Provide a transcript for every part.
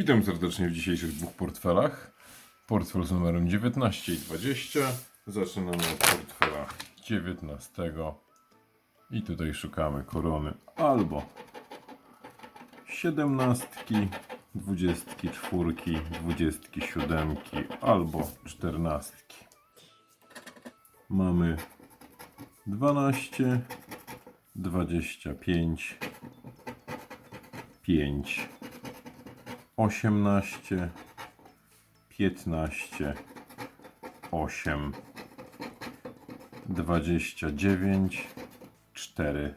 Witam serdecznie w dzisiejszych dwóch portfelach. Portfel z numerem 19 i 20. Zaczynamy od portfela 19. I tutaj szukamy korony albo 17, 24, 27 albo 14. Mamy 12, 25, 5, 18, 15, 8, 29, 4,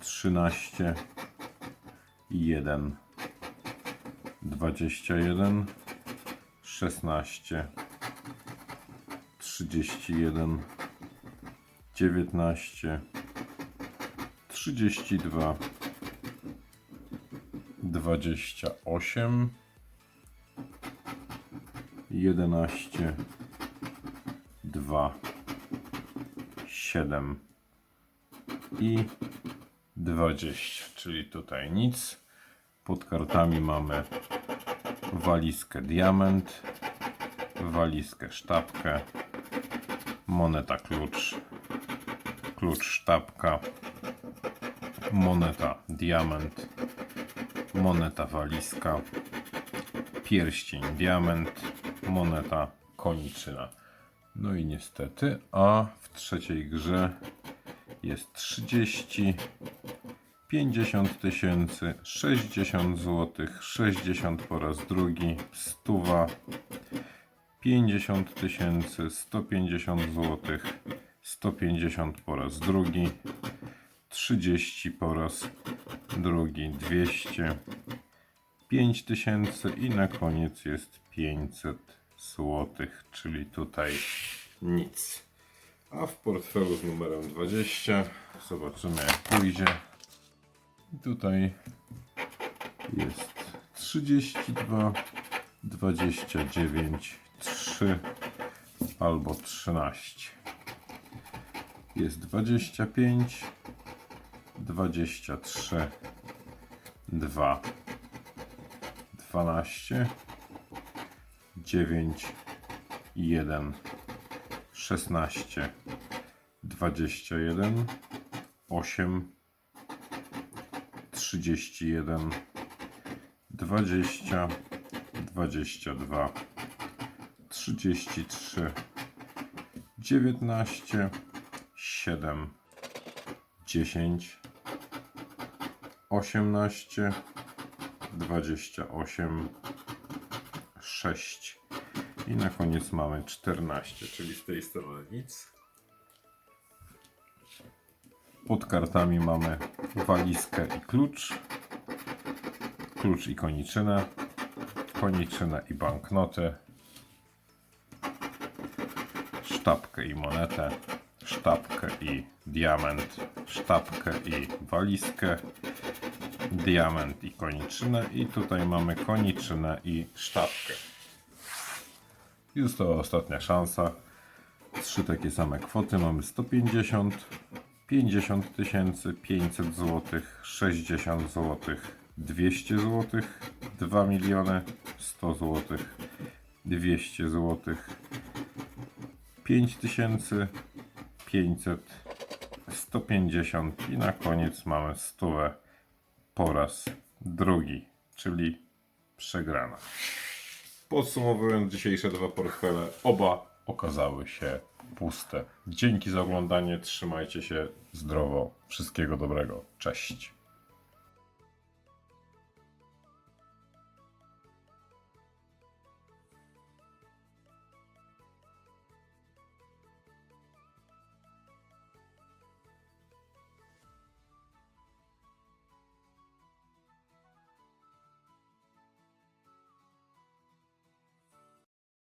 13, 1, 21, 16, 31, 19, 32, 28, 11, 2, 7 i 20, czyli tutaj nic. Pod kartami mamy walizkę diament, walizkę sztabkę, moneta klucz, klucz sztabka, moneta diament, moneta walizka, pierścień diament, moneta koniczyna. No i niestety, a w trzeciej grze jest 30, 50 tysięcy, 60 zł, 60 po raz drugi, stuwa, 50 tysięcy, 150 zł, 150 po raz drugi, 30 po raz drugi, 200, 5000 i na koniec jest 500 zł, czyli tutaj nic. A w portfelu z numerem 20 zobaczymy jak pójdzie. Tutaj jest 32, 29, 3 albo 13. Jest 25, 23, 2, 12, 9, 1, 16, 21, 8, 31, 20, 22, 33, 19, 7, 10, 18, 28, 6 i na koniec mamy 14, czyli z tej strony nic. Pod kartami mamy walizkę i klucz, klucz i koniczynę, koniczynę i banknoty, sztabkę i monetę, sztabkę i diament, sztabkę i walizkę, diament i koniczynę i tutaj mamy koniczynę i sztabkę. I została ostatnia szansa. Trzy takie same kwoty. Mamy 150, 50 tysięcy, 500 zł, 60 zł, 200 zł, 2 miliony, 100 zł, 200 zł, 5 tysięcy, 500, 150 i na koniec mamy 100 po raz drugi, czyli przegrana. Podsumowując dzisiejsze dwa portfele, oba okazały się puste. Dzięki za oglądanie, trzymajcie się zdrowo, wszystkiego dobrego, cześć.